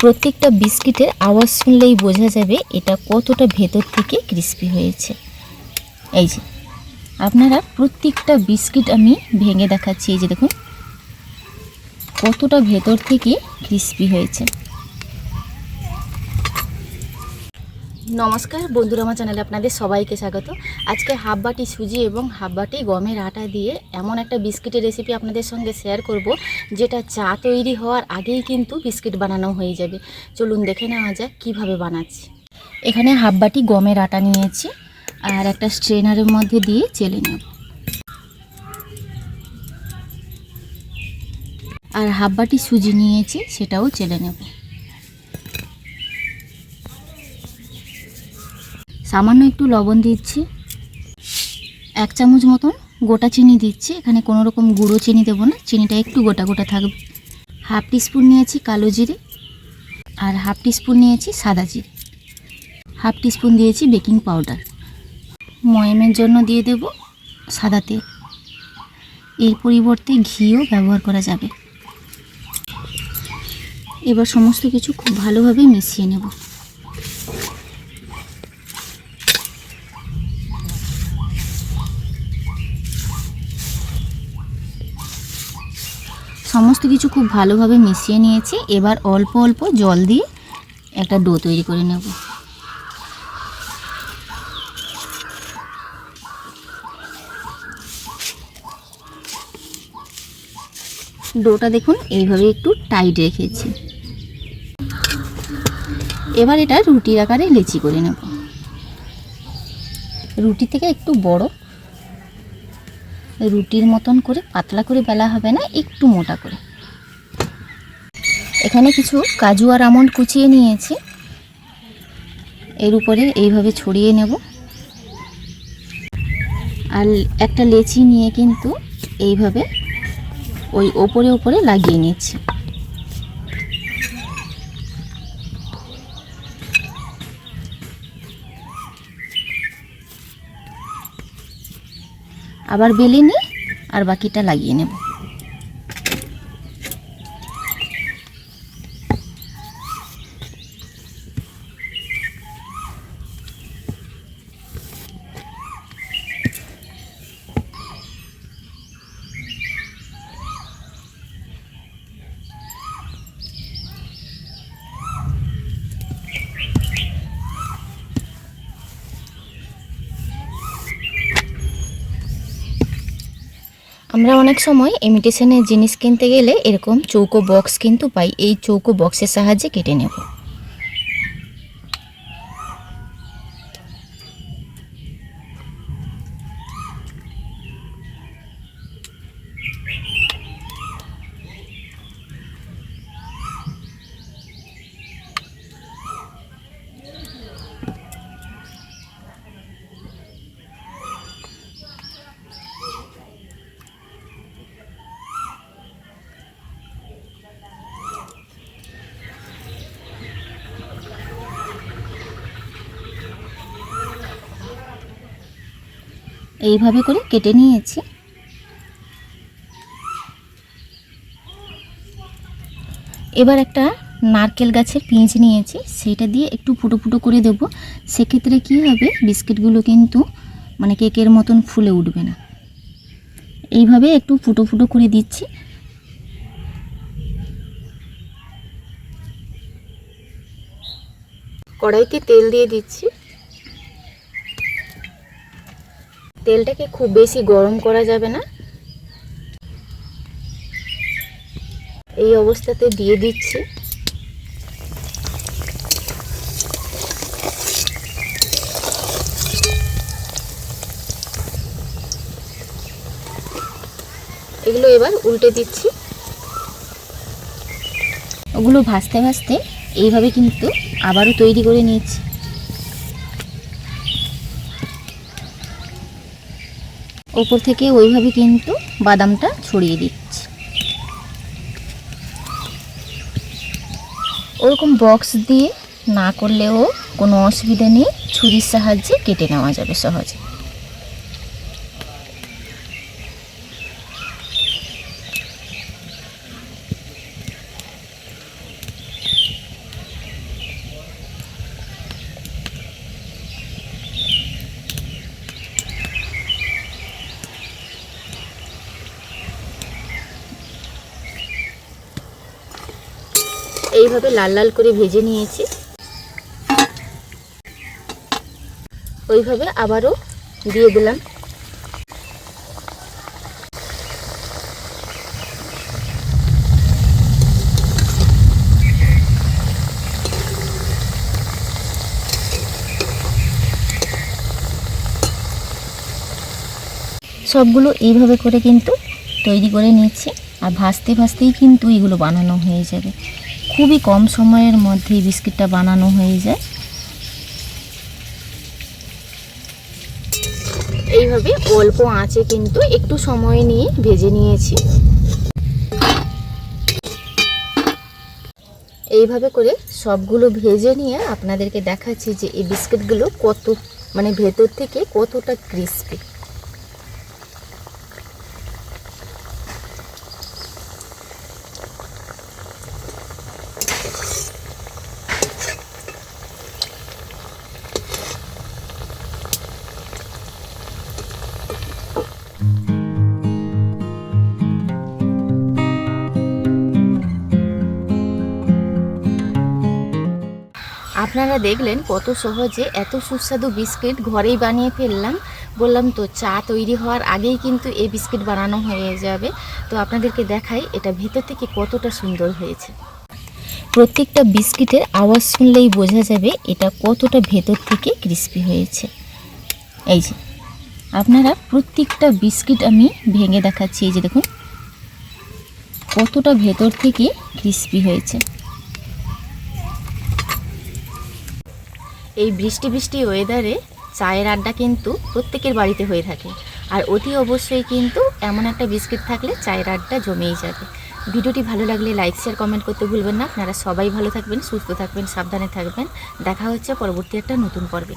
প্রত্যেকটা বিস্কিটের আওয়াজ শুনলেই বোঝা যাবে এটা কতটা ভেতর থেকে ক্রিস্পি হয়েছে। এই যে, আপনারা প্রত্যেকটা বিস্কিট আমি ভেঙে দেখাচ্ছি, এই যে দেখুন, কতটা ভেতর থেকে ক্রিস্পি হয়েছে। নমস্কার, বন্ধুরা, আমার চ্যানেলে আপনাদের সবাইকে স্বাগত। আজকে হাফ বাটি সুজি এবং হাফ বাটি গমের আটা দিয়ে এমন একটা বিস্কিটের রেসিপি আপনাদের সঙ্গে শেয়ার করব, যেটা চা তৈরি হওয়ার আগেই কিন্তু বিস্কিট বানানো হয়ে যাবে। চলুন দেখে নেওয়া যাক কীভাবে বানাচ্ছি। এখানে হাফ বাটি গমের আটা নিয়েছি, আর একটা স্ট্রেনারের মধ্যে দিয়ে চেলে নেব। আর হাফ বাটি সুজি নিয়েছি, সেটাও চেলে নেব। সামান্য একটু লবণ দিচ্ছি। এক চামচ মতন গোটা চিনি দিচ্ছি। এখানে কোনো রকম গুঁড়ো চিনি দেবো না। চিনিটা একটু গোটা গোটা থাকবে। হাফ টিস্পুন নিয়েছি কালো জিরে আর হাফ টিস্পুন নিয়েছি সাদা জিরে। হাফ টিস্পুন দিয়েছি বেকিং পাউডার। ময়মের জন্য দিয়ে দেব সাদা তেল। এর পরিবর্তে ঘিও ব্যবহার করা যাবে। এবার সমস্ত কিছু খুব ভালোভাবে মিশিয়ে নেব। সমস্ত কিছু খুব ভালোভাবে মিশিয়ে নিয়েছি। এবার অল্প অল্প জল দিয়ে একটা ডো তৈরি করে নেব। ডোটা দেখুন, এইভাবে একটু টাইট রেখেছি। এবার এটা রুটির আকারে লেচি করে নেব। রুটি থেকে একটু বড় রুটির মতন করে, পাতলা করে বেলা হবে না, একটু মোটা করে। এখানে কিছু কাজু আর আমন্ড কুচিয়ে নিয়েছি। এর উপরে এইভাবে ছড়িয়ে নেব। আর একটা লেচি নিয়ে কিন্তু এইভাবে ওই ওপরে ওপরে লাগিয়ে নিচ্ছি। আবার বেলে নিই আর বাকিটা লাগিয়ে নেব। আমরা অনেক সময় ইমিটেশনের জিনিস কিনতে গেলে এরকম চৌকো বক্স কিন্তু পাই। এই চৌকো বক্সের সাহায্যে কেটে নেব। এইভাবে করে কেটে নিয়েছি। এবার একটা নারকেল গাছের পিঁচ নিয়েছি, সেটা দিয়ে একটু ফুটো ফুটো করে দেবো। সেক্ষেত্রে কী হবে, বিস্কিটগুলো কিন্তু মানে কেকের মতন ফুলে উঠবে না। এইভাবে একটু ফুটো ফুটো করে দিচ্ছি। কড়াইতে তেল দিয়ে দিচ্ছি। তেলটাকে খুব বেশি গরম করা যাবে না। এই অবস্থাতে দিয়ে দিচ্ছি। এগুলো এবার উল্টে দিচ্ছি। ওগুলো ভাজতে ভাজতে এইভাবে কিন্তু আবারও তৈরি করে নিয়েছি। ওপর থেকে ওইভাবে কিন্তু বাদামটা ছড়িয়ে দিচ্ছি। ওরকম বক্স দিয়ে না করলেও কোনো অসুবিধা নেই, ছুরির সাহায্যে কেটে নেওয়া যাবে সহজে। এইভাবে লাল লাল করে ভেজে নিয়েছি। ওইভাবে আবারও দিয়ে দিলাম। সবগুলো এইভাবে করে কিন্তু তৈরি করে নিচ্ছি। আর ভাজতে ভাজতেই কিন্তু এগুলো বানানো হয়ে যাবে। খুবই কম সময়ের মধ্যে এই বিস্কিটটা বানানো হয়ে যায়। এইভাবে অল্প আঁচে কিন্তু একটু সময় নিয়ে ভেজে নিয়েছি। এইভাবে করে সবগুলো ভেজে নিয়ে আপনাদেরকে দেখাচ্ছি যে এই বিস্কিটগুলো কত মানে ভেতর থেকে কতটা ক্রিস্পি আপনারা দেখলেন কত সহজে এত সুস্বাদু বিস্কিট ঘরেই বানিয়ে ফেললাম। বললাম, তো চা তৈরি হওয়ার আগেই কিন্তু এই বিস্কিট বানানো হয়ে যাবে। তো আপনাদেরকে দেখাই এটা ভেতর থেকে কতটা সুন্দর হয়েছে। প্রত্যেকটা বিস্কিটের আওয়াজ শুনলেই বোঝা যাবে এটা কতটা ভেতর থেকে ক্রিস্পি হয়েছে। এই যে, আপনারা প্রত্যেকটা বিস্কিট আমি ভেঙে দেখাচ্ছি। এই যে দেখুন, কতটা ভেতর থেকে ক্রিস্পি হয়েছে। এই বৃষ্টি বৃষ্টি ওয়েদারে চায়ের আড্ডা কিন্তু প্রত্যেকের বাড়িতে হয়ে থাকে। আর অতি অবশ্যই কিন্তু এমন একটা বিস্কিট থাকলে চায়ের আড্ডা জমেই যাবে। ভিডিওটি ভালো লাগলে লাইক শেয়ার কমেন্ট করতে ভুলবেন না। আপনারা সবাই ভালো থাকবেন, সুস্থ থাকবেন, সাবধানে থাকবেন। দেখা হচ্ছে পরবর্তী একটা নতুন পর্বে।